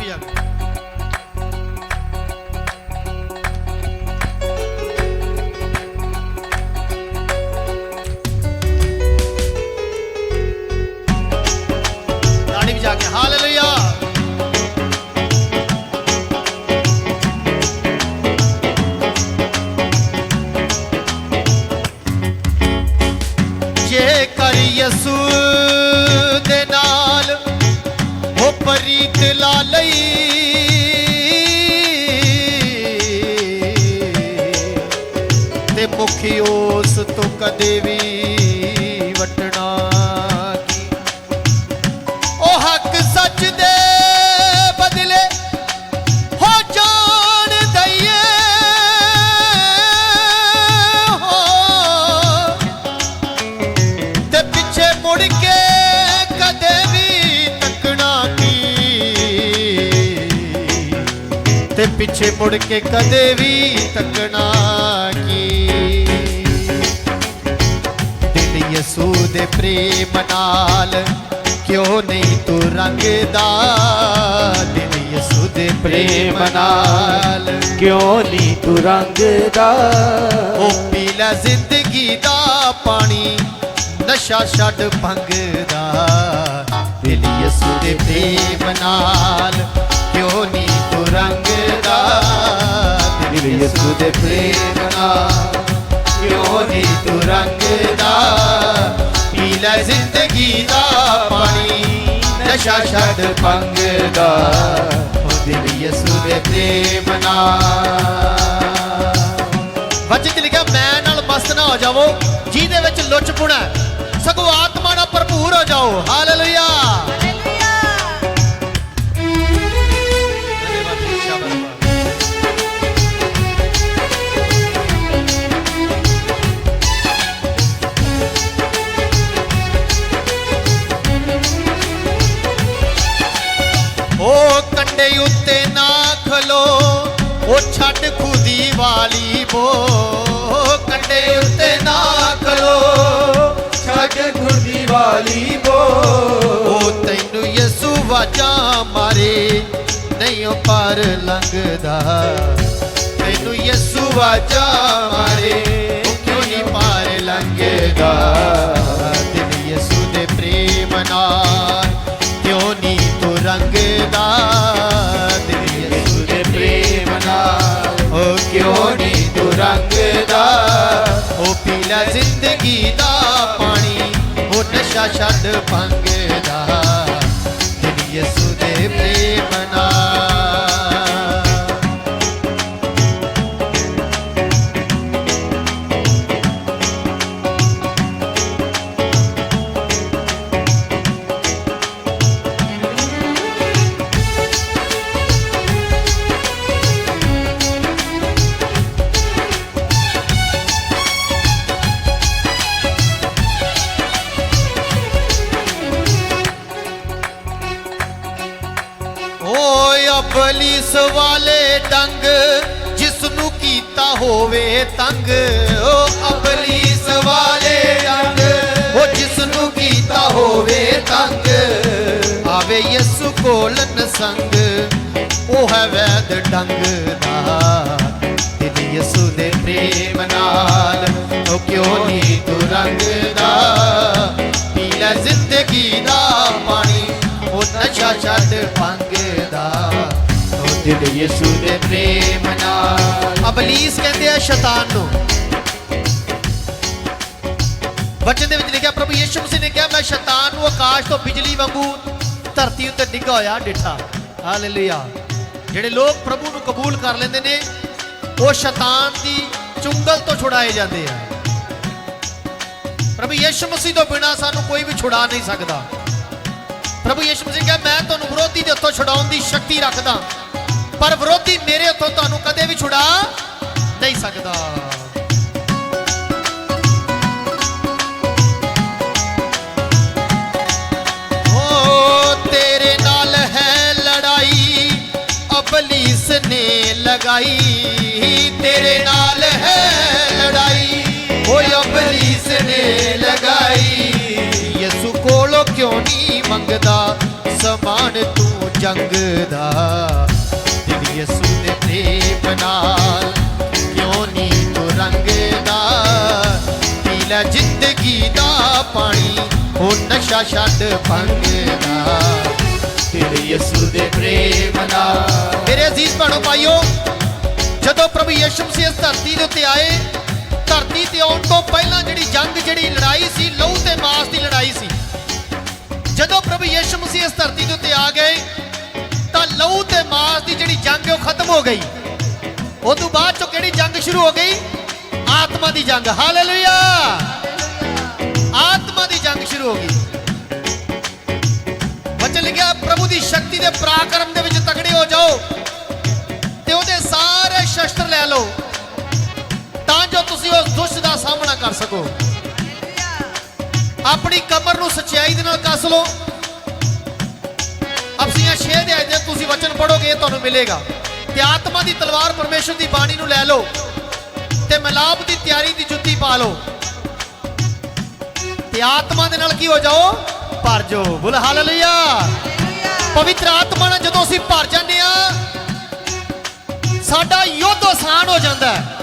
ਵੀ ਆ। ਗਈ ਤਾੜੀ ਵਜਾ ਕੇ, ਹਾਲੇਲੂਇਆ। ਜੇ ਕਰ ਯਸੂ ਦੇ ਨਾਲ, ਉਹ ਪ੍ਰੀਤ ਲਾ ਲਈ ਤੇ ਉਸ ਤੋਂ ਕਦੇ ਵੀ ਵਟਣਾ ਕੀ। ਉਹ ਹੱਕ ਸੱਚ ਦੇ ਬਦਲੇ ਹੋ ਜਾਣ ਦਈਏ। ਹੋ। ਤੇ ਪਿੱਛੇ ਮੁੜ ਕੇ ਕਦੇ ਵੀ ਤੱਕਣਾ ਕੀ। ਤੇ ਪਿੱਛੇ ਮੁੜ ਕੇ ਕਦੇ ਵੀ ਤੱਕਣਾ ਕੀ। ਯਸੂ ਦੇ ਪ੍ਰੇਮ ਨਾਲ? ਕਿਉਂ ਨਹੀਂ ਤੂੰ ਰੰਗਦਾ ਦਿਲ ਯਸੂ ਦੇ ਪ੍ਰੇਮ ਨਾਲ? ਕਿਉਂ ਨਹੀਂ ਤੂੰ ਰੰਗਦਾ? ਉਹ ਪੀ ਲੈ ਜ਼ਿੰਦਗੀ ਦਾ ਪਾਣੀ ਨਸ਼ਾ ਛੱਡ ਭੰਗਦਾ। ਦਿਲ ਯਸੂ ਦੇ ਪ੍ਰੇਮ ਨਾਲ ਕਿਉਂ ਨਹੀਂ ਤੂੰ ਰੰਗਦਾ? ਦਿਲ ਯਸੂ ਦੇ ਪ੍ਰੇਮ ਨਾਲ ਕਿਉਂ ਨਹੀਂ ਤੂੰ ਰੰਗਦਾ? ਲੈ ਜ਼ਿੰਦਗੀ ਦਾ ਪਾਣੀ। ਨਸ਼ਾ ਛੱਡ ਭੰਗਦਾ ਉਹ ਦਿਲ ਯਸੂ ਦੇ ਪ੍ਰੇਮ ਨਾਲ। ਵਚਨ ਚ ਲਿਖਿਆ, ਮੈਂ ਨਾਲ ਮਸਤ ਨਾ ਹੋ ਜਾਵੋ, ਜਿਹਦੇ ਵਿੱਚ ਲੁੱਚਪੁਣਾ ਸਗੋਂ ਆਤਮਾ ਨਾਲ ਭਰਪੂਰ ਹੋ ਜਾਓ। ਹਾਲੇਲੂਇਆ। ਕੰਡੇ ਉੱਤੇ ਨਾ ਖਲੋ, ਉਹ ਛੱਡ ਖੁਦੀ ਵਾਲੀ ਬੋ। ਕੰਡੇ ਉੱਤੇ ਨਾ ਖਲੋ, ਛੱਡ ਖੁਦੀ ਵਾਲੀ ਬੋ। ਉਹ ਤੈਨੂੰ ਯਿਸੂ ਵਾਜਾਂ ਮਾਰੇ, ਨਹੀਂ ਉਹ ਪਰ ਲੰਘਦਾ। ਤੈਨੂੰ ਯਿਸੂ ਵਾਜਾਂ ਮਾਰੇ ਕਿਉਂ ਨਹੀਂ ਪਾਰ ਲੰਘਦਾ? ਤੈਨੂੰ ਯਿਸੂ ਦੇ ਪ੍ਰੇਮ ਨਾਲ ਕਿਉਂ ਨਹੀਂ ਤੂੰ ਰੰਗਦਾ? ਛੱਡ ਭੰਗਦਾ ਦਿਲ ਯਿਸੂ ਦੇ ਹੋਏ ਅਬਲਿਸ ਵਾਲੇ ਡੰਗ ਜਿਸ ਨੂੰ ਕੀਤਾ ਹੋਵੇ ਤੰਗ। ਓ ਅਬਲਿਸ ਵਾਲੇ ਡੰਗ ਉਹ ਜਿਸ ਨੂੰ ਕੀਤਾ ਹੋਵੇ ਤੰਗ। ਆਵੇ ਯਿਸੂ ਕੋਲ ਨਸੰਗ ਉਹ ਹੈ ਵੈਦ ਡੰਗ ਦਾ। ਦਿਲ ਯਿਸੂ ਦੇ ਪ੍ਰੇਮ ਨਾਲ ਉਹ ਕਿਉਂ ਨਹੀਂ ਤੂੰ ਰੰਗਦਾ ਪੀ ਲੈ ਜ਼ਿੰਦਗੀ ਦਾ ਪਾਣੀ ਉਹ ਨਸ਼ਾ ਛੱਡ ਭੰਗਦਾ ਉਹ ਯਿਸੂ ਦੇ ਪ੍ਰੇਮ ਨਾਲ। ਅਬਲੀਸ ਕਹਿੰਦੇ ਆ ਸ਼ੈਤਾਨ ਨੂੰ। ਵਚਨ ਦੇ ਵਿੱਚ ਲਿਖਿਆ, ਪ੍ਰਭੂ ਯਿਸੂ ਮਸੀਹ ਨੇ ਕਿਹਾ, ਮੈਂ ਸ਼ੈਤਾਨ ਨੂੰ ਆਕਾਸ਼ ਤੋਂ ਬਿਜਲੀ ਵਾਂਗੂ ਧਰਤੀ ਉੱਤੇ ਡਿੱਗਾ ਹੋਇਆ ਡਿੱਠਾ। ਹਾਲੇਲੂਇਆ ਜਿਹੜੇ ਲੋਕ ਪ੍ਰਭੂ ਨੂੰ ਕਬੂਲ ਕਰ ਲੈਂਦੇ ਨੇ, ਉਹ ਸ਼ੈਤਾਨ ਦੀ ਚੁੰਗਲ ਤੋਂ ਛੁਡਾਏ ਜਾਂਦੇ ਆ। ਪ੍ਰਭੂ ਯਿਸੂ ਮਸੀਹ ਤੋਂ ਬਿਨਾ ਸਾਨੂੰ ਕੋਈ ਵੀ ਛੁਡਾ ਨਹੀਂ ਸਕਦਾ। ਪ੍ਰਭੂ ਯਿਸੂ ਮਸੀਹ ਕਹਿੰਦਾ ਮੈਂ ਤੁਹਾਨੂੰ ਵਿਰੋਧੀ ਦੇ ਹੱਥੋਂ ਛੁਡਾਉਣ ਦੀ ਸ਼ਕਤੀ ਰੱਖਦਾ। ਪਰ ਵਿਰੋਧੀ ਮੇਰੇ ਹੱਥੋਂ ਤੁਹਾਨੂੰ ਕਦੇ ਵੀ ਛੁਡਾ ਨਹੀਂ ਸਕਦਾ। ਓ ਤੇਰੇ ਨਾਲ ਹੈ ਲੜਾਈ ਅਬਲੀਸ ਨੇ ਲਗਾਈ। ਤੇਰੇ ਨਾਲ ਹੈ ਲੜਾਈ ਓਏ ਅਬਲੀਸ ਨੇ ਲਗਾਈ। ਯਿਸੂ ਕੋਲੋਂ ਕਿਉਂ ਨਹੀਂ ਮੰਗਦਾ, ਸਮਾਨ ਤੂੰ ਜੰਗ ਦਾ ਯਿਸੂ ਦੇ ਪ੍ਰੇਮ ਨਾਲ ਕਿਉਂ ਨਹੀਂ ਤੂੰ ਰੰਗਦਾ? ਪੀ ਲੈ ਜ਼ਿੰਦਗੀ ਦਾ ਪਾਣੀ ਉਹ ਨਸ਼ਾ ਛੱਡ ਭੰਗ ਦਾ ਦਿਲ ਯਿਸੂ ਦੇ ਪ੍ਰੇਮ ਨਾਲ। ਮੇਰੇ ਅਜ਼ੀਜ਼ ਭੈਣੋ ਭਾਈਓ, ਜਦੋਂ ਪ੍ਰਭੂ ਯਿਸੂ ਮਸੀਹ ਇਸ ਧਰਤੀ ਦੇ ਉੱਤੇ ਆਏ, ਧਰਤੀ ਤੇ ਆਉਣ ਤੋਂ ਪਹਿਲਾਂ ਜਿਹੜੀ ਜੰਗ, ਜਿਹੜੀ ਲੜਾਈ ਸੀ, ਲਹੂ ਤੇ ਮਾਸ ਦੀ ਲੜਾਈ ਸੀ। ਜਦੋਂ ਪ੍ਰਭੂ ਯਿਸੂ ਮਸੀਹ ਇਸ ਧਰਤੀ ਦੇ ਉੱਤੇ ਆ ਗਏ ਮਾਸ ਦੀ ਜਿਹੜੀ ਜੰਗ ਹੈ ਉਹ ਖਤਮ ਹੋ ਗਈ। ਉਸ ਤੋਂ ਬਾਅਦ ਚੋਂ ਕਿਹੜੀ ਜੰਗ ਸ਼ੁਰੂ ਹੋ ਗਈ? ਆਤਮਾ ਦੀ ਜੰਗ। ਹਾਲੇਲੂਇਆ ਆਤਮਾ ਦੀ ਜੰਗ ਸ਼ੁਰੂ ਹੋ ਗਈ। ਵਚਨ ਲਿਖਿਆ ਪ੍ਰਭੂ ਦੀ ਸ਼ਕਤੀ ਦੇ ਪਰਾਕਰਮ ਦੇ ਵਿੱਚ ਤਕੜੇ ਹੋ ਜਾਓ ਤੇ ਉਹਦੇ ਸਾਰੇ ਸ਼ਸਤਰ ਲੈ ਲਓ। ਤਾਂ ਜੋ ਤੁਸੀਂ ਉਸ ਦੁਸ਼ਟ ਦਾ ਸਾਹਮਣਾ ਕਰ ਸਕੋ। ਆਪਣੀ ਕਮਰ ਨੂੰ ਸਚਾਈ ਦੇ ਨਾਲ ਕੱਸ ਲਓ। ਅਫਸੀਆਂ 6 ਦੇ ਆਇਤ ਤੁਸੀਂ ਵਚਨ ਪੜੋਗੇ ਤੁਹਾਨੂੰ ਮਿਲੇਗਾ। ਤੇ ਆਤਮਾ ਦੀ ਤਲਵਾਰ ਪਰਮੇਸ਼ਰ ਦੀ ਬਾਣੀ ਨੂੰ ਲੈ ਲਓ ਤੇ ਮਿਲਾਪ ਦੀ ਤਿਆਰੀ ਦੀ ਜੁੱਤੀ ਪਾ ਲਓ। ਤੇ ਆਤਮਾ ਦੇ ਨਾਲ ਕੀ ਹੋ ਜਾਓ? ਭਰ ਜਾਓ। ਬੁਲ, ਹਾਲੇਲੂਇਆ। ਪਵਿੱਤਰ ਆਤਮਾ ਨਾਲ ਜਦੋਂ ਅਸੀਂ ਭਰ ਜਾਂਦੇ ਆ ਸਾਡਾ ਯੁੱਧ ਆਸਾਨ ਹੋ ਜਾਂਦਾ ਹੈ।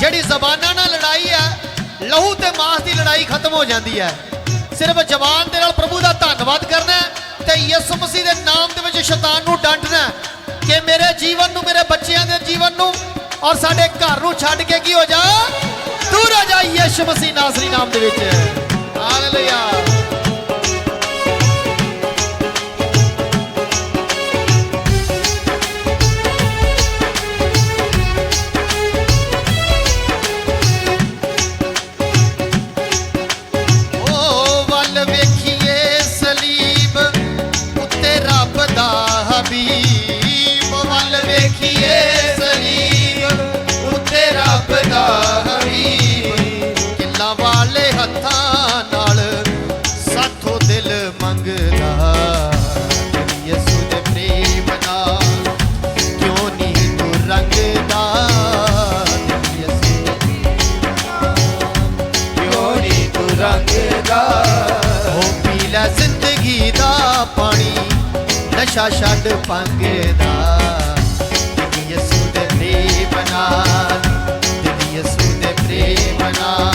ਜਿਹੜੀ ਜ਼ਬਾਨਾਂ ਨਾਲ ਲੜਾਈ ਹੈ, ਲਹੂ ਤੇ ਮਾਸ ਦੀ ਲੜਾਈ ਖਤਮ ਹੋ ਜਾਂਦੀ ਹੈ। ਸਿਰਫ ਜ਼ਬਾਨ ਦੇ ਨਾਲ ਪ੍ਰਭੂ ਦਾ ਧੰਨਵਾਦ ਸ਼ੈਤਾਨ ਨੂੰ ਡੰਡਣਾ ਕਿ ਮੇਰੇ ਜੀਵਨ ਨੂੰ, ਮੇਰੇ ਬੱਚਿਆਂ ਦੇ ਜੀਵਨ ਨੂੰ ਔਰ ਸਾਡੇ ਘਰ ਨੂੰ ਛੱਡ ਕੇ ਕੀ ਹੋ ਜਾ? ਦੂਰ ਹੋ ਜਾ ਯਿਸੂ ਮਸੀਹ ਨਾਸਰੀ ਨਾਮ ਦੇ ਵਿੱਚ। ਹਾਲੇਲੂਇਆ। ਜ਼ਿੰਦਗੀ ਦਾ ਪਾਣੀ, ਨਸ਼ਾ ਛੱਡ ਪੰਗ ਦਾ। ਦਿਲ ਯਿਸੂ ਦੇ ਪ੍ਰੇਮ ਨਾਲ ਯਿਸੂ ਦੇ ਪ੍ਰੇਮ ਨਾਲ